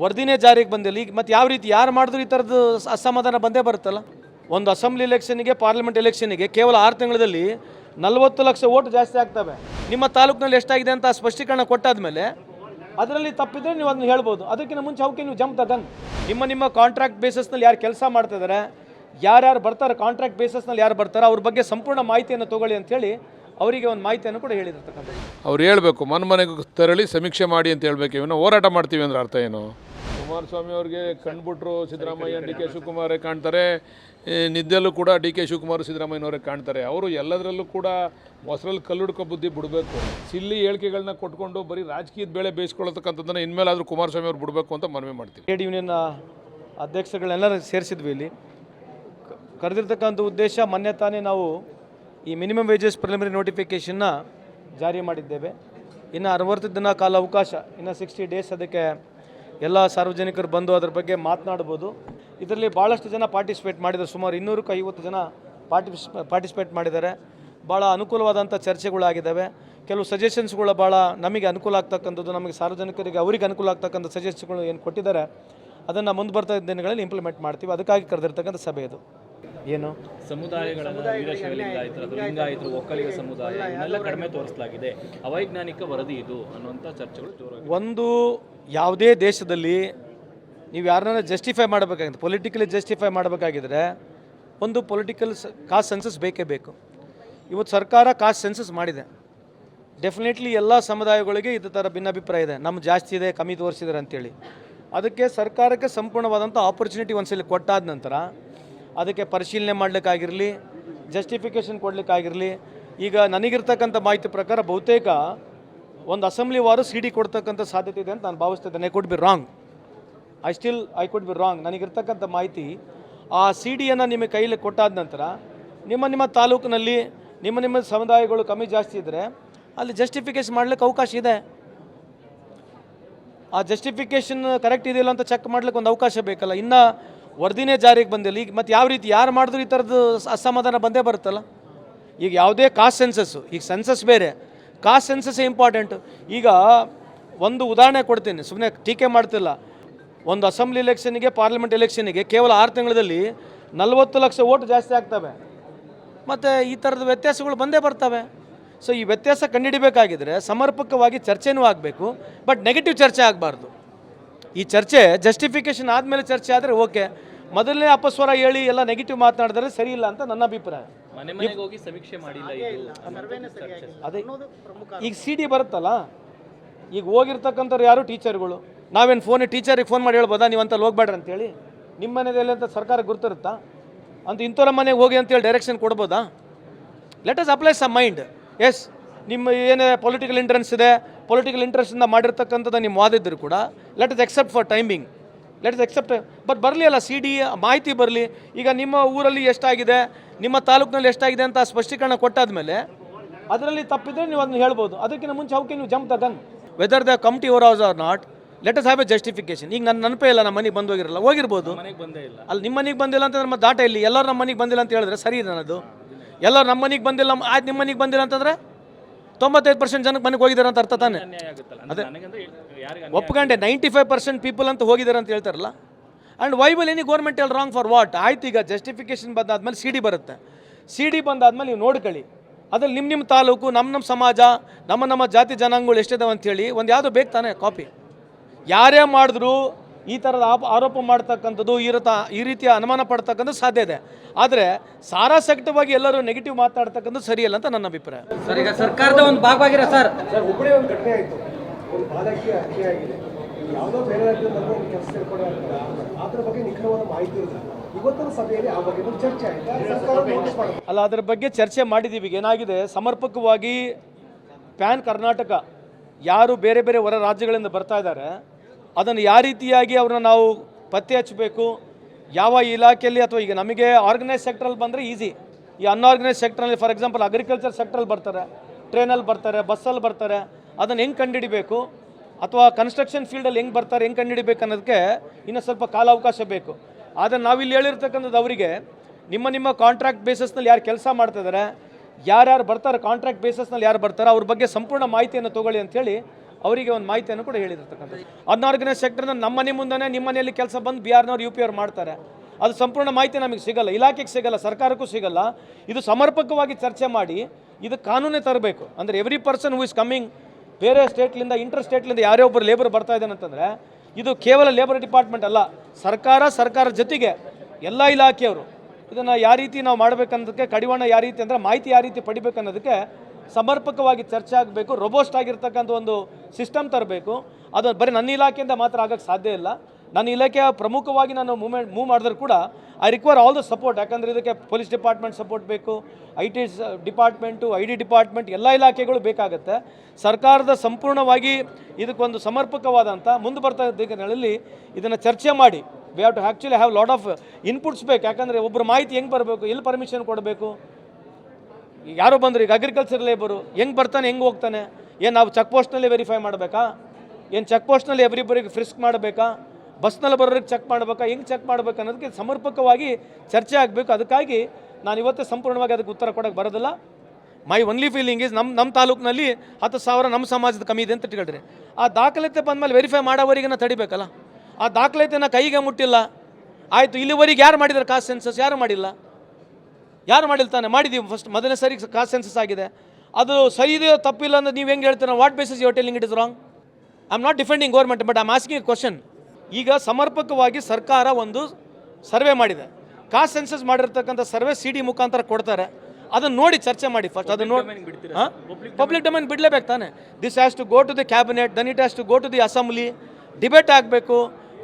ವರದಿನೇ ಜಾರಿಗೆ ಬಂದಿಲ್ಲ. ಈಗ ಮತ್ತೆ ಯಾವ ರೀತಿ ಯಾರು ಮಾಡಿದ್ರು ಈ ಥರದ್ದು ಅಸಮಾಧಾನ ಬಂದೇ ಬರುತ್ತಲ್ಲ? ಒಂದು ಅಸೆಂಬ್ಲಿ ಎಲೆಕ್ಷನ್ಗೆ ಪಾರ್ಲಿಮೆಂಟ್ ಎಲೆಕ್ಷನ್ಗೆ ಕೇವಲ ಆರು ತಿಂಗಳಲ್ಲಿ ನಲವತ್ತು ಲಕ್ಷ ಓಟ್ ಜಾಸ್ತಿ ಆಗ್ತವೆ. ನಿಮ್ಮ ತಾಲೂಕಿನಲ್ಲಿ ಎಷ್ಟಾಗಿದೆ ಅಂತ ಸ್ಪಷ್ಟೀಕರಣ ಕೊಟ್ಟಾದ್ಮೇಲೆ ಅದರಲ್ಲಿ ತಪ್ಪಿದ್ರೆ ನೀವು ಅದನ್ನ ಹೇಳ್ಬೋದು. ಅದಕ್ಕಿಂತ ಮುಂಚೆ ಅವಕ್ಕೆ ನೀವು ಜಂಪ್ ತಗನ್ ನಿಮ್ಮ ನಿಮ್ಮ ಕಾಂಟ್ರಾಕ್ಟ್ ಬೇಸಸ್ನಲ್ಲಿ ಯಾರು ಕೆಲಸ ಮಾಡ್ತಿದ್ದಾರೆ ಯಾರ್ಯಾರು ಬರ್ತಾರೆ ಕಾಂಟ್ರಾಕ್ಟ್ ಬೇಸಸ್ನಲ್ಲಿ ಯಾರು ಬರ್ತಾರೆ, ಅವ್ರ ಬಗ್ಗೆ ಸಂಪೂರ್ಣ ಮಾಹಿತಿಯನ್ನು ತಗೊಳ್ಳಿ ಅಂತೇಳಿ ಅವರಿಗೆ ಒಂದು ಮಾಹಿತಿಯನ್ನು ಕೂಡ ಹೇಳಿರ್ತಕ್ಕಂಥ ಅವ್ರು ಹೇಳಬೇಕು ಮನೆ ಮನೆಗೆ ತೆರಳಿ ಸಮೀಕ್ಷೆ ಮಾಡಿ ಅಂತ ಹೇಳ್ಬೇಕು. ಇವನ್ನ ಹೋರಾಟ ಮಾಡ್ತೀವಿ ಅಂದ್ರೆ ಅರ್ಥ ಏನು? ಕುಮಾರಸ್ವಾಮಿ ಅವ್ರಿಗೆ ಕಂಡುಬಿಟ್ರು ಸಿದ್ದರಾಮಯ್ಯ ಡಿ ಕೆ ಶಿವಕುಮಾರೇ ಕಾಣ್ತಾರೆ. ನಿದ್ದೆಲ್ಲೂ ಕೂಡ ಡಿ ಕೆ ಶಿವಕುಮಾರ್ ಸಿದ್ದರಾಮಯ್ಯನವರೇ ಕಾಣ್ತಾರೆ. ಅವರು ಎಲ್ಲದರಲ್ಲೂ ಕೂಡ ಮೊಸರಲ್ಲಿ ಕಲ್ಲುಡ್ಕೋ ಬುದ್ಧಿ ಬಿಡಬೇಕು. ಸಿಲ್ಲಿ ಹೇಳಿಕೆಗಳನ್ನ ಕೊಟ್ಕೊಂಡು ಬರೀ ರಾಜಕೀಯದ ಬೆಳೆ ಬೇಯಿಸ್ಕೊಳ್ತಕ್ಕಂಥದ್ದನ್ನು ಇನ್ಮೇಲಾದರೂ ಕುಮಾರಸ್ವಾಮಿ ಅವ್ರು ಬಿಡಬೇಕು ಅಂತ ಮನವಿ ಮಾಡ್ತೀವಿ. ಟ್ರೇಡ್ ಯೂನಿಯನ್ ಅಧ್ಯಕ್ಷಗಳನ್ನೆಲ್ಲ ಸೇರಿಸಿದ್ವಿ ಇಲ್ಲಿ. ಕರೆದಿರ್ತಕ್ಕಂಥ ಉದ್ದೇಶ ಮೊನ್ನೆ ತಾನೇ ನಾವು ಈ ಮಿನಿಮಮ್ ವೇಜಸ್ ಪ್ರಿಲಿಮಿನರಿ ನೋಟಿಫಿಕೇಷನ್ನ ಜಾರಿ ಮಾಡಿದ್ದೇವೆ. ಇನ್ನು ಅರವತ್ತು ದಿನ ಕಾಲ ಅವಕಾಶ ಇನ್ನು ಸಿಕ್ಸ್ಟಿ ಡೇಸ್ ಅದಕ್ಕೆ ಎಲ್ಲ ಸಾರ್ವಜನಿಕರು ಬಂದು ಅದ್ರ ಬಗ್ಗೆ ಮಾತನಾಡ್ಬೋದು. ಇದರಲ್ಲಿ ಭಾಳಷ್ಟು ಜನ ಪಾರ್ಟಿಸಿಪೇಟ್ ಮಾಡಿದ್ದಾರೆ. ಸುಮಾರು ಇನ್ನೂರಕ್ಕೂ ಐವತ್ತು ಜನ ಪಾರ್ಟಿಸ್ ಪಾರ್ಟಿಸಿಪೇಟ್ ಮಾಡಿದ್ದಾರೆ. ಭಾಳ ಅನುಕೂಲವಾದಂಥ ಚರ್ಚೆಗಳಾಗಿದ್ದಾವೆ. ಕೆಲವು ಸಜೆಷನ್ಸ್ಗಳು ಭಾಳ ನಮಗೆ ಅನುಕೂಲ ಆಗ್ತಕ್ಕಂಥದ್ದು ನಮಗೆ ಸಾರ್ವಜನಿಕರಿಗೆ ಅವರಿಗೆ ಅನುಕೂಲ ಆಗ್ತಕ್ಕಂಥ ಸಜೆಷನ್ಸ್ಗಳು ಏನು ಕೊಟ್ಟಿದ್ದಾರೆ ಅದನ್ನು ಮುಂದೆ ಬರ್ತಾ ಇದ್ದ ದಿನಗಳಲ್ಲಿ ಇಂಪ್ಲಿಮೆಂಟ್ ಮಾಡ್ತೀವಿ. ಅದಕ್ಕಾಗಿ ಕರೆದಿರ್ತಕ್ಕಂಥ ಸಭೆ ಇದು. ಏನು? ಸಮುದಾಯಗಳನ್ನು ವೀರಶೈವ ಲಿಂಗಾಯತರು ಲಿಂಗಾಯತರು ಒಕ್ಕಲಿಗ ಸಮುದಾಯ ಕಡಿಮೆ ತೋರಿಸಲಾಗಿದೆ. ಅವೈಜ್ಞಾನಿಕ ವರದಿ ಇದು ಅನ್ನುವಂಥ ಚರ್ಚೆಗಳು ಒಂದು ಯಾವುದೇ ದೇಶದಲ್ಲಿ ನೀವು ಯಾರನ್ನ ಜಸ್ಟಿಫೈ ಮಾಡಬೇಕಾಗಿದೆ ಪೊಲಿಟಿಕಲಿ ಜಸ್ಟಿಫೈ ಮಾಡಬೇಕಾಗಿದ್ರೆ ಒಂದು ಪೊಲಿಟಿಕಲ್ ಕಾಸ್ಟ್ ಸೆನ್ಸಸ್ ಬೇಕೇ ಬೇಕು. ಇವತ್ತು ಸರ್ಕಾರ ಕಾಸ್ಟ್ ಸೆನ್ಸಸ್ ಮಾಡಿದೆ. ಡೆಫಿನೆಟ್ಲಿ ಎಲ್ಲ ಸಮುದಾಯಗಳಿಗೆ ಇದು ಥರ ಭಿನ್ನಾಭಿಪ್ರಾಯ ಇದೆ. ನಮ್ಮ ಜಾಸ್ತಿ ಇದೆ, ಕಮ್ಮಿ ತೋರಿಸಿದ್ದಾರೆ ಅಂತೇಳಿ. ಅದಕ್ಕೆ ಸರ್ಕಾರಕ್ಕೆ ಸಂಪೂರ್ಣವಾದಂಥ ಆಪರ್ಚುನಿಟಿ ಒಂದ್ಸಲಿ ಕೊಟ್ಟಾದ ನಂತರ ಅದಕ್ಕೆ ಪರಿಶೀಲನೆ ಮಾಡಲಿಕ್ಕಾಗಿರಲಿ ಜಸ್ಟಿಫಿಕೇಷನ್ ಕೊಡಲಿಕ್ಕಾಗಿರಲಿ, ಈಗ ನನಗಿರ್ತಕ್ಕಂಥ ಮಾಹಿತಿ ಪ್ರಕಾರ ಬಹುತೇಕ ಒಂದು ಅಸೆಂಬ್ಲಿ ವಾರು ಸಿ ಡಿ ಕೊಡ್ತಕ್ಕಂಥ ಸಾಧ್ಯತೆ ಇದೆ ಅಂತ ನಾನು ಭಾವಿಸ್ತಿದ್ದೇನೆ I could be wrong I still I could be wrong ನನಗಿರ್ತಕ್ಕಂಥ ಮಾಹಿತಿ, ಆ ಸಿ ಡಿಯನ್ನು ನಿಮಗೆ ಕೈಲಿ ಕೊಟ್ಟಾದ ನಂತರ ನಿಮ್ಮ ನಿಮ್ಮ ತಾಲೂಕಿನಲ್ಲಿ ನಿಮ್ಮ ನಿಮ್ಮ ಸಮುದಾಯಗಳು ಕಮ್ಮಿ ಜಾಸ್ತಿ ಇದ್ದರೆ ಅಲ್ಲಿ ಜಸ್ಟಿಫಿಕೇಶನ್ ಮಾಡ್ಲಿಕ್ಕೆ ಅವಕಾಶ ಇದೆ. ಆ ಜಸ್ಟಿಫಿಕೇಶನ್ ಕರೆಕ್ಟ್ ಇದೆಯಲ್ಲ ಅಂತ ಚೆಕ್ ಮಾಡ್ಲಿಕ್ಕೆ ಒಂದು ಅವಕಾಶ ಬೇಕಲ್ಲ. ಇನ್ನು ವರದಿನೇ ಜಾರಿಗೆ ಬಂದಿಲ್ಲ. ಈಗ ಮತ್ತೆ ಯಾವ ರೀತಿ, ಯಾರು ಮಾಡಿದ್ರು ಈ ಥರದ್ದು ಅಸಮಾಧಾನ ಬಂದೇ ಬರುತ್ತಲ್ಲ. ಈಗ ಯಾವುದೇ ಕಾಸ್ಟ್ ಸೆನ್ಸಸ್ಸು ಈಗ ಸೆನ್ಸಸ್ ಬೇರೆ. Caste census important. ಈಗ ಒಂದು ಉದಾಹರಣೆ ಕೊಡ್ತೀನಿ. ಸುಮ್ಮನೆ ಟೀಕೆ ಮಾಡ್ತಿಲ್ಲ. ಒಂದು ಅಸೆಂಬ್ಲಿ ಎಲೆಕ್ಷನ್ಗೆ ಪಾರ್ಲಿಮೆಂಟ್ ಎಲೆಕ್ಷನ್ಗೆ ಕೇವಲ ಆರು ತಿಂಗಳಲ್ಲಿ ನಲವತ್ತು ಲಕ್ಷ ಓಟ್ ಜಾಸ್ತಿ ಆಗ್ತವೆ. ಮತ್ತು ಈ ಥರದ ವ್ಯತ್ಯಾಸಗಳು ಬಂದೇ ಬರ್ತವೆ. ಸೊ ಈ ವ್ಯತ್ಯಾಸ ಕಂಡುಹಿಡಿಬೇಕಾಗಿದ್ರೆ ಸಮರ್ಪಕವಾಗಿ ಚರ್ಚೆನೂ ಆಗಬೇಕು ಬಟ್ ನೆಗೆಟಿವ್ ಚರ್ಚೆ ಆಗಬಾರ್ದು. ಈ ಚರ್ಚೆ ಜಸ್ಟಿಫಿಕೇಷನ್ ಆದಮೇಲೆ ಚರ್ಚೆ ಆದರೆ ಓಕೆ ಮೊದಲನೇ ಅಪಸ್ವರ ಹೇಳಿ ಎಲ್ಲ ನೆಗೆಟಿವ್ ಮಾತನಾಡಿದ್ರೆ ಸರಿ ಇಲ್ಲ ಅಂತ ನನ್ನ ಅಭಿಪ್ರಾಯ. ಮನೆ ಮನೆಗೆ ಹೋಗಿ ಸಮೀಕ್ಷೆ ಮಾಡಿಲ್ಲ. ಅದೇ ಈಗ ಸಿ ಡಿ ಬರುತ್ತಲ್ಲ? ಈಗ ಹೋಗಿರ್ತಕ್ಕಂಥವ್ರು ಯಾರು ಟೀಚರ್ಗಳು? ನಾವೇನು ಫೋನ್ ಟೀಚರಿಗೆ ಫೋನ್ ಮಾಡಿ ಹೇಳ್ಬೋದಾ? ನೀವು ಅಂತಲ್ಲಿ ಹೋಗ್ಬೇಡ್ರಿ ಅಂತೇಳಿ? ನಿಮ್ಮ ಮನೆಯಲ್ಲಿ ಅಂತ ಸರ್ಕಾರ ಗುರುತಿರುತ್ತಾ? ಅಂತ ಇಂಥವ್ರ ಮನೆಗೆ ಹೋಗಿ ಅಂತೇಳಿ ಡೈರೆಕ್ಷನ್ ಕೊಡ್ಬೋದಾ? Let us apply some mind yes ನಿಮ್ಮ ಏನೇ ಪೊಲಿಟಿಕಲ್ ಇಂಟ್ರೆನ್ಸ್ ಇದೆ ಪೊಲಿಟಿಕಲ್ ಇಂಟ್ರೆಸ್ಟಿಂದ ಮಾಡಿರ್ತಕ್ಕಂಥದ್ದು ನಿಮ್ಮ ವಾದಿದ್ರು ಕೂಡ let us accept for timing let us accept but ಬರಲಿ ಅಲ್ಲ ಸಿ ಡಿ ಮಾಹಿತಿ ಬರಲಿ. ಈಗ ನಿಮ್ಮ ಊರಲ್ಲಿ ಎಷ್ಟಾಗಿದೆ? ನಿಮ್ಮ ತಾಲೂಕಿನಲ್ಲಿ ಎಷ್ಟಾಗಿದೆ ಅಂತ ಸ್ಪಷ್ಟೀಕರಣ ಕೊಟ್ಟಾದ್ಮೇಲೆ ಅದರಲ್ಲಿ ತಪ್ಪಿದ್ರೆ ನೀವು ಅದನ್ನು ಹೇಳ್ಬೋದು. ಅದಕ್ಕಿಂತ ಮುಂಚೆ ಅವಕ್ಕೆ ನೀವು jump ತಗನ್ whether the committee or house are not let us have a justification ಈಗ ನನ್ನ ನೆನಪೇ ಇಲ್ಲ ನಮ್ಮ ಮನೆಗೆ ಬಂದು ಹೋಗಿರಲ್ಲ. ಹೋಗಿರ್ಬೋದು. ಅಲ್ಲಿ ನಿಮ್ಮ ಮನೆಗೆ ಬಂದಿಲ್ಲ ಅಂತಂದ್ರೆ ನಮ್ಮ ದಾಟ ಇಲ್ಲಿ. ಎಲ್ಲರೂ ನಮ್ಮ ಮನೆಗೆ ಬಂದಿಲ್ಲ ಅಂತ ಹೇಳಿದ್ರೆ ಸರಿ ನನ್ನದು. ಎಲ್ಲರೂ ನಮ್ಮ ಮನೆಗೆ ಬಂದಿಲ್ಲ ಆಯ್ತು ನಿಮ್ಮ ಮನೆಗೆ ಬಂದಿಲ್ಲ ಅಂತಂದ್ರೆ ತೊಂಬತ್ತೈದು ಪರ್ಸೆಂಟ್ ಜನಕ್ಕೆ ಮನೆಗೆ ಹೋಗಿದ್ದಾರೆ ಅಂತ ಅರ್ಥ ತಾನೆ? ಅದೇ. ಒಪ್ಕೊಂಡೆ. ನೈಂಟಿ ಫೈವ್ ಪರ್ಸೆಂಟ್ ಪೀಪಲ್ ಅಂತ ಹೋಗಿದ್ದಾರೆ ಅಂತ ಹೇಳ್ತಾರಲ್ಲ. And why will any government L wrong for what ಆಯ್ತು ಈಗ ಜಸ್ಟಿಫಿಕೇಷನ್ ಬಂದಾದ್ಮೇಲೆ ಸಿ ಡಿ ಬರುತ್ತೆ. ಸಿ ಡಿ ಬಂದಾದ್ಮೇಲೆ ನೀವು ನೋಡ್ಕೊಳ್ಳಿ. ಅದ್ರಲ್ಲಿ ನಿಮ್ಮ ನಿಮ್ಮ ತಾಲೂಕು ನಮ್ಮ ನಮ್ಮ ಸಮಾಜ ನಮ್ಮ ನಮ್ಮ ಜಾತಿ ಜನಾಂಗಗಳು ಎಷ್ಟಿದಾವೆ ಅಂಥೇಳಿ ಒಂದು ಯಾವುದೋ ಬೇಕು ತಾನೇ ಕಾಪಿ ಯಾರೇ ಮಾಡಿದ್ರು ಈ ಥರದ ಆಪ ಆರೋಪ ಮಾಡ್ತಕ್ಕಂಥದ್ದು ಈ ರತ ಈ ರೀತಿಯ ಅನುಮಾನ ಪಡ್ತಕ್ಕಂಥದ್ದು ಸಾಧ್ಯ ಇದೆ. ಆದರೆ ಸಾರಾಸಕ್ತವಾಗಿ ಎಲ್ಲರೂ ನೆಗೆಟಿವ್ ಮಾತಾಡ್ತಕ್ಕಂಥದ್ದು ಸರಿಯಲ್ಲ ಅಂತ ನನ್ನ ಅಭಿಪ್ರಾಯ. ಸರ್ ಈಗ ಸರ್ಕಾರದ ಒಂದು ಭಾಗವಾಗಿರೋ ಸರ್. ಸರ್ ಹುಬ್ಬಳ್ಳಿ ಒಂದು ಘಟನೆ ಆಯಿತು. ಒಂದು ಬಾಲಕಿಯ ಹತ್ಯೆ ಆಗಿದೆ. ಯಾವುದೋ ಬೇರೆ ರಾಜ್ಯದಲ್ಲಿ ಒಂದು ಕೆಲಸ ಸೇರ್ಪಡೆ ಆಗ್ತದೆ ಅದ್ರ ಬಗ್ಗೆ ನಿಖರವಾದ ಮಾಹಿತಿ ಇಲ್ಲ. ಇವತ್ತಿನ ಸಭೆಯಲ್ಲಿ ಆ ಬಗ್ಗೆ ಚರ್ಚೆ ಆಯಿತು? ಸರ್ಕಾರ ನೋಟಿಸ್ ಅಲ್ಲ ಅದರ ಬಗ್ಗೆ ಚರ್ಚೆ ಮಾಡಿದ್ದೀವಿ ಈಗ ಏನಾಗಿದೆ? ಸಮರ್ಪಕವಾಗಿ ಪ್ಯಾನ್ ಕರ್ನಾಟಕ ಯಾರು ಬೇರೆ ಬೇರೆ ಹೊರ ರಾಜ್ಯಗಳಿಂದ ಬರ್ತಾ ಇದ್ದಾರೆ ಅದನ್ನು ಯಾವ ರೀತಿಯಾಗಿ ಅವ್ರನ್ನ ನಾವು ಪತ್ತೆ ಹಚ್ಚಬೇಕು? ಯಾವ ಇಲಾಖೆಯಲ್ಲಿ ಅಥವಾ ಈಗ ನಮಗೆ ಆರ್ಗನೈಸ್ ಸೆಕ್ಟ್ರಲ್ಲಿ ಬಂದರೆ ಈಸಿ ಈ ಅನ್ಆರ್ಗನೈಸ್ ಸೆಕ್ಟ್ರಲ್ಲಿ ಫಾರ್ ಎಕ್ಸಾಂಪಲ್ ಅಗ್ರಿಕಲ್ಚರ್ ಸೆಕ್ಟ್ರಲ್ಲಿ ಬರ್ತಾರೆ ಟ್ರೈನಲ್ಲಿ ಬರ್ತಾರೆ ಬಸ್ಸಲ್ಲಿ ಬರ್ತಾರೆ ಅದನ್ನು ಹೆಂಗೆ ಕಂಡುಹಿಡಿಬೇಕು? ಅಥವಾ ಕನ್ಸ್ಟ್ರಕ್ಷನ್ ಫೀಲ್ಡಲ್ಲಿ ಹೆಂಗೆ ಬರ್ತಾರೆ, ಹೆಂಗೆ ಕಂಡುಹಿಡಿಬೇಕು ಅನ್ನೋದಕ್ಕೆ ಇನ್ನೂ ಸ್ವಲ್ಪ ಕಾಲಾವಕಾಶ ಬೇಕು. ಆದರೆ ನಾವಿಲ್ಲಿ ಹೇಳಿರ್ತಕ್ಕಂಥದ್ದು ಅವರಿಗೆ, ನಿಮ್ಮ ನಿಮ್ಮ ಕಾಂಟ್ರಾಕ್ಟ್ ಬೇಸಸ್ನಲ್ಲಿ ಯಾರು ಕೆಲಸ ಮಾಡ್ತಿದ್ದಾರೆ ಯಾರ್ಯಾರು ಬರ್ತಾರೆ ಕಾಂಟ್ರಾಕ್ಟ್ ಬೇಸಸ್ನಲ್ಲಿ ಯಾರು ಬರ್ತಾರೆ, ಅವ್ರ ಬಗ್ಗೆ ಸಂಪೂರ್ಣ ಮಾಹಿತಿಯನ್ನು ತಗೊಳ್ಳಿ ಅಂಥೇಳಿ ಅವರಿಗೆ ಒಂದು ಮಾಹಿತಿಯನ್ನು ಕೂಡ ಹೇಳಿರ್ತಕ್ಕಂಥದ್ದು. ಅನ್ಆರ್ಗನೈಸ್ ಸೆಕ್ಟರ್ನ ನಮ್ಮ ಮನೆ ಮುಂದೆ ನಿಮ್ಮ ಮನೆಯಲ್ಲಿ ಕೆಲಸ ಬಂದು ಬಿ ಆರ್ನವ್ರು ಯು ಪಿ ಅವ್ರು ಮಾಡ್ತಾರೆ. ಅದು ಸಂಪೂರ್ಣ ಮಾಹಿತಿ ನಮಗೆ ಸಿಗಲ್ಲ, ಇಲಾಖೆಗೆ ಸಿಗಲ್ಲ, ಸರ್ಕಾರಕ್ಕೂ ಸಿಗಲ್ಲ. ಇದು ಸಮರ್ಪಕವಾಗಿ ಚರ್ಚೆ ಮಾಡಿ, ಇದು ಕಾನೂನೇ ತರಬೇಕು. ಅಂದರೆ every person who is coming ಬೇರೆ ಸ್ಟೇಟ್ಲಿಂದ ಇಂಟರ್ ಸ್ಟೇಟ್ಲಿಂದ ಯಾರೇ ಒಬ್ಬರು ಲೇಬರ್ ಬರ್ತಾ ಇದ್ದಾನೆ ಅಂತಂದರೆ, ಇದು ಕೇವಲ ಲೇಬರ್ ಡಿಪಾರ್ಟ್ಮೆಂಟ್ ಅಲ್ಲ. ಸರ್ಕಾರ ಸರ್ಕಾರ ಜೊತೆಗೆ ಎಲ್ಲ ಇಲಾಖೆಯವರು ಇದನ್ನು ಯಾವ ರೀತಿ ನಾವು ಮಾಡಬೇಕನ್ನೋದಕ್ಕೆ, ಕಡಿವಾಣ ಯಾವ ರೀತಿ ಅಂದರೆ ಮಾಹಿತಿ ಯಾವ ರೀತಿ ಪಡಿಬೇಕನ್ನೋದಕ್ಕೆ ಸಮರ್ಪಕವಾಗಿ ಚರ್ಚೆ ಆಗಬೇಕು ರೋಬೋಸ್ಟ್ ಆಗಿರ್ತಕ್ಕಂಥ ಒಂದು ಸಿಸ್ಟಮ್ ತರಬೇಕು. ಅದು ಬರೀ ನನ್ನ ಇಲಾಖೆಯಿಂದ ಮಾತ್ರ ಆಗೋಕ್ಕೆ ಸಾಧ್ಯ ಇಲ್ಲ. ನನ್ನ ಇಲಾಖೆಯ ಪ್ರಮುಖವಾಗಿ ನಾನು ಮೂವ್ಮೆಂಟ್ ಮೂವ್ ಮಾಡಿದ್ರು ಕೂಡ I require all the support ಯಾಕಂದರೆ ಇದಕ್ಕೆ ಪೊಲೀಸ್ ಡಿಪಾರ್ಟ್ಮೆಂಟ್ ಸಪೋರ್ಟ್ ಬೇಕು I T department I D department ಎಲ್ಲ ಇಲಾಖೆಗಳು ಬೇಕಾಗುತ್ತೆ. ಸರ್ಕಾರದ ಸಂಪೂರ್ಣವಾಗಿ ಇದಕ್ಕೊಂದು ಸಮರ್ಪಕವಾದಂಥ ಮುಂದೆ ಬರ್ತಾ ದಿನಗಳಲ್ಲಿ ಇದನ್ನು ಚರ್ಚೆ ಮಾಡಿ. We have to actually have lot of inputs ಬೇಕು. ಯಾಕಂದರೆ ಒಬ್ಬರು ಮಾಹಿತಿ ಹೆಂಗೆ ಬರಬೇಕು, ಎಲ್ಲಿ ಪರ್ಮಿಷನ್ ಕೊಡಬೇಕು? ಯಾರೋ ಬಂದರು, ಈಗ ಅಗ್ರಿಕಲ್ಚರ್ ಲೇಬರು ಹೆಂಗೆ ಬರ್ತಾನೆ, ಹೆಂಗೆ ಹೋಗ್ತಾನೆ? ಏನು ನಾವು ಚೆಕ್ ಪೋಸ್ಟ್ನಲ್ಲಿ ವೆರಿಫೈ ಮಾಡಬೇಕಾ? ಏನು ಚೆಕ್ ಪೋಸ್ಟ್ನಲ್ಲಿ ಎವ್ರಿಬರಿಗೆ ಫ್ರಿಸ್ಕ್ ಮಾಡಬೇಕಾ? ಬಸ್ನಲ್ಲಿ ಬರೋರಿಗೆ ಚೆಕ್ ಮಾಡಬೇಕಾ? ಹೆಂಗೆ ಚೆಕ್ ಮಾಡ್ಬೇಕು ಅನ್ನೋದಕ್ಕೆ ಸಮರ್ಪಕವಾಗಿ ಚರ್ಚೆ ಆಗಬೇಕು. ಅದಕ್ಕಾಗಿ ನಾನು ಇವತ್ತೇ ಸಂಪೂರ್ಣವಾಗಿ ಅದಕ್ಕೆ ಉತ್ತರ ಕೊಡೋಕೆ ಬರೋದಿಲ್ಲ. ಮೈ ಒನ್ಲಿ ಫೀಲಿಂಗ್ ಇಸ್ ನಮ್ಮ ನಮ್ಮ ತಾಲೂಕಿನಲ್ಲಿ ಹತ್ತು ಸಾವಿರ ನಮ್ಮ ಸಮಾಜದ ಕಮ್ಮಿ ಇದೆ ಅಂತ ಇಟ್ಕೊಳ್ರಿ ಆ ದಾಖಲಾತಿ ಬಂದಮೇಲೆ ವೆರಿಫೈ ಮಾಡೋವರೆಗೆ ತಡಿಬೇಕಲ್ಲ? ಆ ದಾಖಲಾತಿನ ಕೈಗೆ ಮುಟ್ಟಿಲ್ಲ. ಆಯಿತು, ಇಲ್ಲಿವರೆಗೆ ಯಾರು ಮಾಡಿದ್ದಾರೆ ಕಾಸ್ಟ್ ಸೆನ್ಸಸ್ ಯಾರು ಮಾಡಿಲ್ಲ? ಯಾರು ಮಾಡಿಲ್ಲ ತಾನೆ? ಮಾಡಿದ್ದೀವಿ ಫಸ್ಟ್ ಮೊದಲನೇ ಸರಿ ಕಾಸ್ಟ್ ಸೆನ್ಸಸ್ ಆಗಿದೆ. ಅದು ಸರಿ ಇದೆಯೋ ತಪ್ಪಿಲ್ಲ ಅಂದ್ರೆ ನೀವು ಹೆಂಗೆ ಹೇಳ್ತೀರ? What basis your telling it is wrong I am not defending government but am asking a question ಈಗ ಸಮರ್ಪಕವಾಗಿ ಸರ್ಕಾರ ಒಂದು ಸರ್ವೆ ಮಾಡಿದೆ. ಕಾಸ್ಟ್ ಸೆನ್ಸಸ್ ಮಾಡಿರ್ತಕ್ಕಂಥ ಸರ್ವೆ ಸಿ ಡಿ ಮುಖಾಂತರ ಕೊಡ್ತಾರೆ. ಅದನ್ನು ನೋಡಿ ಚರ್ಚೆ ಮಾಡಿ ಫಸ್ಟ್ ಅದನ್ನು ನೋಡಿ ಪಬ್ಲಿಕ್ ಡೊಮೈನ್ ಬಿಡಲೇಬೇಕು ತಾನೆ. This has to go to the cabinet then it has to go to the assembly debate ಆಗಬೇಕು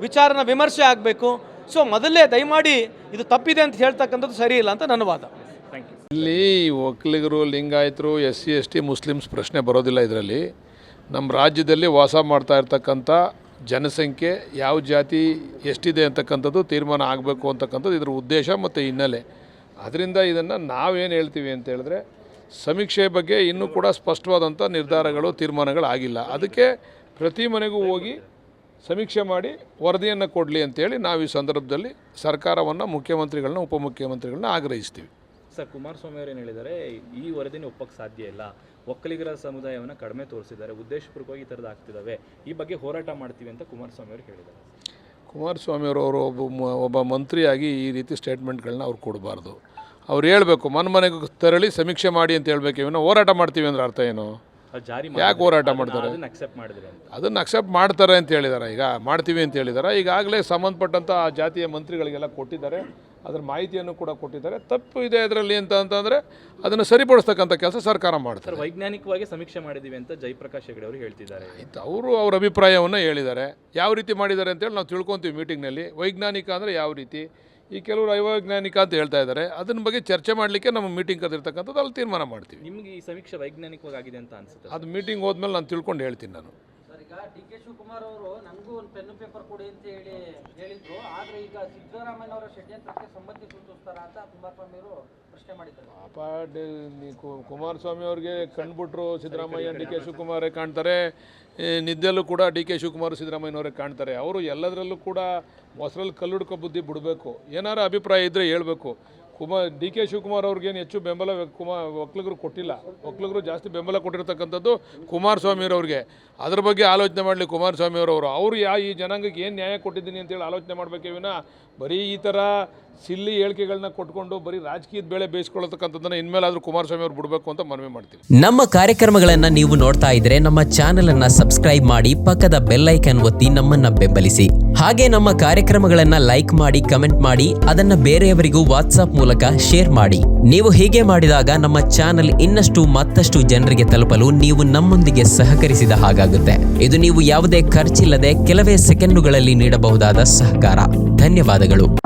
ವಿಚಾರನ ವಿಮರ್ಶೆ ಆಗಬೇಕು. ಸೊ ಮೊದಲೇ ದಯಮಾಡಿ ಇದು ತಪ್ಪಿದೆ ಅಂತ ಹೇಳ್ತಕ್ಕಂಥದ್ದು ಸರಿ ಇಲ್ಲ ಅಂತ ನನ್ನ ವಾದ. ಥ್ಯಾಂಕ್ ಯು ಇಲ್ಲಿ ಒಕ್ಕಲಿಗರು ಲಿಂಗಾಯತರು S C S T Muslims ಪ್ರಶ್ನೆ ಬರೋದಿಲ್ಲ ಇದರಲ್ಲಿ. ನಮ್ಮ ರಾಜ್ಯದಲ್ಲಿ ವಾಸ ಮಾಡ್ತಾ ಇರ್ತಕ್ಕಂಥ ಜನಸಂಖ್ಯೆ ಯಾವ ಜಾತಿ ಎಷ್ಟಿದೆ ಅಂತಕ್ಕಂಥದ್ದು ತೀರ್ಮಾನ ಆಗಬೇಕು ಅಂತಕ್ಕಂಥದ್ದು ಇದರ ಉದ್ದೇಶ ಮತ್ತು ಹಿನ್ನೆಲೆ. ಅದರಿಂದ ಇದನ್ನು ನಾವೇನು ಹೇಳ್ತೀವಿ ಅಂತ ಹೇಳಿದ್ರೆ ಸಮೀಕ್ಷೆ ಬಗ್ಗೆ ಇನ್ನೂ ಕೂಡ ಸ್ಪಷ್ಟವಾದಂಥ ನಿರ್ಧಾರಗಳು, ತೀರ್ಮಾನಗಳು ಆಗಿಲ್ಲ. ಅದಕ್ಕೆ ಪ್ರತಿ ಮನೆಗೂ ಹೋಗಿ ಸಮೀಕ್ಷೆ ಮಾಡಿ ವರದಿಯನ್ನು ಕೊಡಲಿ ಅಂತೇಳಿ ನಾವು ಈ ಸಂದರ್ಭದಲ್ಲಿ ಸರ್ಕಾರವನ್ನು, ಮುಖ್ಯಮಂತ್ರಿಗಳನ್ನ, ಉಪಮುಖ್ಯಮಂತ್ರಿಗಳನ್ನ ಆಗ್ರಹಿಸ್ತೀವಿ. ಸರ್ ಕುಮಾರಸ್ವಾಮಿ ಅವರು ಏನು ಹೇಳಿದ್ದಾರೆ ಈ ವರದಿನ ಒಪ್ಪಕ್ಕೆ ಸಾಧ್ಯ ಇಲ್ಲ. ಒಕ್ಕಲಿಗರ ಸಮುದಾಯವನ್ನು ಕಡಿಮೆ ತೋರಿಸಿದ್ದಾರೆ. ಉದ್ದೇಶಪೂರ್ವಕವಾಗಿ ಈ ಥರದ್ದು ಆಗ್ತಿದ್ದಾವೆ ಈ ಬಗ್ಗೆ ಹೋರಾಟ ಮಾಡ್ತೀವಿ ಅಂತ ಕುಮಾರಸ್ವಾಮಿ ಅವರು ಹೇಳಿದ್ದಾರೆ. ಕುಮಾರಸ್ವಾಮಿ ಅವರು ಒಬ್ಬ ಮ- ಒಬ್ಬ ಮಂತ್ರಿಯಾಗಿ ಈ ರೀತಿ ಸ್ಟೇಟ್ಮೆಂಟ್ಗಳನ್ನ ಅವ್ರು ಕೊಡಬಾರ್ದು. ಅವ್ರು ಹೇಳಬೇಕು ಮನೆ ಮನೆಗೆ ತೆರಳಿ ಸಮೀಕ್ಷೆ ಮಾಡಿ ಅಂತ ಹೇಳಬೇಕು. ಇವನ್ನ ಹೋರಾಟ ಮಾಡ್ತೀವಿ ಅಂದ್ರೆ ಅರ್ಥ ಏನು? ಜಾರಿ ಯಾಕೆ ಹೋರಾಟ ಮಾಡ್ತಾರೆ? ಅದನ್ನ ಅಕ್ಸೆಪ್ಟ್ ಅದನ್ನು ಮಾಡ್ತಾರೆ ಅಂತ ಹೇಳಿದ್ದಾರೆ. ಈಗ ಮಾಡ್ತೀವಿ ಅಂತ ಹೇಳಿದ್ದಾರೆ. ಈಗಾಗಲೇ ಸಂಬಂಧಪಟ್ಟಂಥ ಆ ಜಾತಿಯ ಮಂತ್ರಿಗಳಿಗೆಲ್ಲ ಕೊಟ್ಟಿದ್ದಾರೆ. ಅದರ ಮಾಹಿತಿಯನ್ನು ಕೂಡ ಕೊಟ್ಟಿದ್ದಾರೆ. ತಪ್ಪು ಇದೆ ಅದರಲ್ಲಿ ಅಂತ ಅಂತಂದರೆ ಅದನ್ನು ಸರಿಪಡಿಸ್ತಕ್ಕಂಥ ಕೆಲಸ ಸರ್ಕಾರ ಮಾಡ್ತಾರೆ ವೈಜ್ಞಾನಿಕವಾಗಿ ಸಮೀಕ್ಷೆ ಮಾಡಿದ್ದೀವಿ ಅಂತ ಜಯಪ್ರಕಾಶ್ ಹೆಗಡೆ ಅವರು ಹೇಳ್ತಿದ್ದಾರೆ. ಆಯ್ತು ಅವರು ಅವ್ರ ಅಭಿಪ್ರಾಯವನ್ನು ಹೇಳಿದ್ದಾರೆ. ಯಾವ ರೀತಿ ಮಾಡಿದ್ದಾರೆ ಅಂತೇಳಿ ನಾವು ತಿಳ್ಕೊತೀವಿ ಮೀಟಿಂಗ್ನಲ್ಲಿ. ವೈಜ್ಞಾನಿಕ ಅಂದರೆ ಯಾವ ರೀತಿ? ಈ ಕೆಲವರು ಅವೈಜ್ಞಾನಿಕ ಅಂತ ಹೇಳ್ತಾ ಇದ್ದಾರೆ. ಅದನ್ನ ಬಗ್ಗೆ ಚರ್ಚೆ ಮಾಡಲಿಕ್ಕೆ ನಮ್ಮ ಮೀಟಿಂಗ್ ಕರೆದಿರ್ತಕ್ಕಂಥದ್ದು ಅಲ್ಲಿ ತೀರ್ಮಾನ ಮಾಡ್ತೀವಿ. ನಿಮಗೆ ಈ ಸಮೀಕ್ಷೆ ವೈಜ್ಞಾನಿಕವಾಗಿ ಆಗಿದೆ ಅಂತ ಅನ್ಸುತ್ತೆ ಅದು ಮೀಟಿಂಗ್ ಹೋದ್ಮೇಲೆ ನಾನು ತಿಳ್ಕೊಂಡು ಹೇಳ್ತೀನಿ ನಾನು. ಈಗ ಡಿ ಕೆ ಶಿವಕುಮಾರ್ ಅವರು ನನಗೂ ಒಂದು ಪೆನ್ನು ಪೇಪರ್ ಕೊಡಿ ಅಂತ ಹೇಳಿ ಹೇಳಿದ್ರು. ಆದ್ರೆ ಈಗ ಸಿದ್ದರಾಮಯ್ಯ ಅವರ ಷಡ್ಯಂತ್ರಕ್ಕೆ ಸಂಬಂಧಿ ಸೂಚಿಸ್ತಾರ ಅಂತ ಕುಮಾರಸ್ವಾಮಿ ಅವರು ಪ್ರಶ್ನೆ ಮಾಡಿದ್ದಾರೆ. ಪಾಪ ಕುಮಾರಸ್ವಾಮಿ ಅವ್ರಿಗೆ ಕಂಡುಬಿಟ್ರು ಸಿದ್ದರಾಮಯ್ಯ ಡಿ ಕೆ ಶಿವಕುಮಾರೇ ಕಾಣ್ತಾರೆ. ನಿದ್ದೆಲ್ಲೂ ಕೂಡ ಡಿ ಕೆ ಶಿವಕುಮಾರ್ ಸಿದ್ದರಾಮಯ್ಯನವರೇ ಕಾಣ್ತಾರೆ. ಅವರು ಎಲ್ಲದರಲ್ಲೂ ಕೂಡ ಮೊಸರಲ್ಲಿ ಕಲ್ಲುಡ್ಕೋ ಬುದ್ಧಿ ಬಿಡಬೇಕು. ಏನಾರು ಅಭಿಪ್ರಾಯ ಇದ್ದರೆ ಹೇಳ್ಬೇಕು. ಕುಮಾರ್ ಡಿ ಕೆ ಶಿವಕುಮಾರ್ ಅವ್ರಿಗೇನು ಹೆಚ್ಚು ಬೆಂಬಲ ಕುಮಾರ್ ಒಕ್ಕಲಿಗರು ಕೊಟ್ಟಿಲ್ಲ ಒಕ್ಕಲಿಗರು ಜಾಸ್ತಿ ಬೆಂಬಲ ಕೊಟ್ಟಿರ್ತಕ್ಕಂಥದ್ದು ಕುಮಾರಸ್ವಾಮಿಯವ್ರಿಗೆ ಅದ್ರ ಬಗ್ಗೆ ಆಲೋಚನೆ ಮಾಡಲಿ ಕುಮಾರಸ್ವಾಮಿಯವರವರು ಅವರು ಯಾ ಈ ಜನಾಂಗಕ್ಕೆ ಏನು ನ್ಯಾಯ ಕೊಟ್ಟಿದ್ದೀನಿ ಅಂತೇಳಿ ಆಲೋಚನೆ ಮಾಡಬೇಕೇ ವಿನ ಬರೀ ಈ ಥರ ಸಿಲ್ಲಿ ಹೇಳಿಕೆಗಳನ್ನ ಕೊಟ್ಕೊಂಡು ಬರೀ ರಾಜಕೀಯದ ಬೆಳೆ ಬೇಯಿಸ್ಕೊಳ್ತಕ್ಕಂಥದ್ದನ್ನು ಇನ್ಮೇಲಾದರೂ ಕುಮಾರಸ್ವಾಮಿ ಅವ್ರು ಬಿಡಬೇಕು ಅಂತ ಮನವಿ ಮಾಡ್ತೀವಿ. ನಮ್ಮ ಕಾರ್ಯಕ್ರಮಗಳನ್ನು ನೀವು ನೋಡ್ತಾ ಇದ್ರೆ ನಮ್ಮ ಚಾನೆಲ್ ಅನ್ನ ಸಬ್ಸ್ಕ್ರೈಬ್ ಮಾಡಿ ಪಕ್ಕದ ಬೆಲ್ಲೈಕನ್ ಒತ್ತಿ ನಮ್ಮನ್ನ ಬೆಂಬಲಿಸಿ. ಹಾಗೆ ನಮ್ಮ ಕಾರ್ಯಕ್ರಮಗಳನ್ನ ಲೈಕ್ ಮಾಡಿ, ಕಮೆಂಟ್ ಮಾಡಿ, ಅದನ್ನ ಬೇರೆಯವರಿಗೂ ವಾಟ್ಸ್ಆಪ್ ಮೂಲಕ ಶೇರ್ ಮಾಡಿ. ನೀವು ಹೀಗೆ ಮಾಡಿದಾಗ ನಮ್ಮ ಚಾನೆಲ್ ಇನ್ನಷ್ಟು ಮತ್ತಷ್ಟು ಜನರಿಗೆ ತಲುಪಲು ನೀವು ನಮ್ಮೊಂದಿಗೆ ಸಹಕರಿಸಿದ ಹಾಗಾಗುತ್ತೆ. ಇದು ನೀವು ಯಾವುದೇ ಖರ್ಚಿಲ್ಲದೆ ಕೆಲವೇ ಸೆಕೆಂಡುಗಳಲ್ಲಿ ನೀಡಬಹುದಾದ ಸಹಕಾರ. ಧನ್ಯವಾದಗಳು.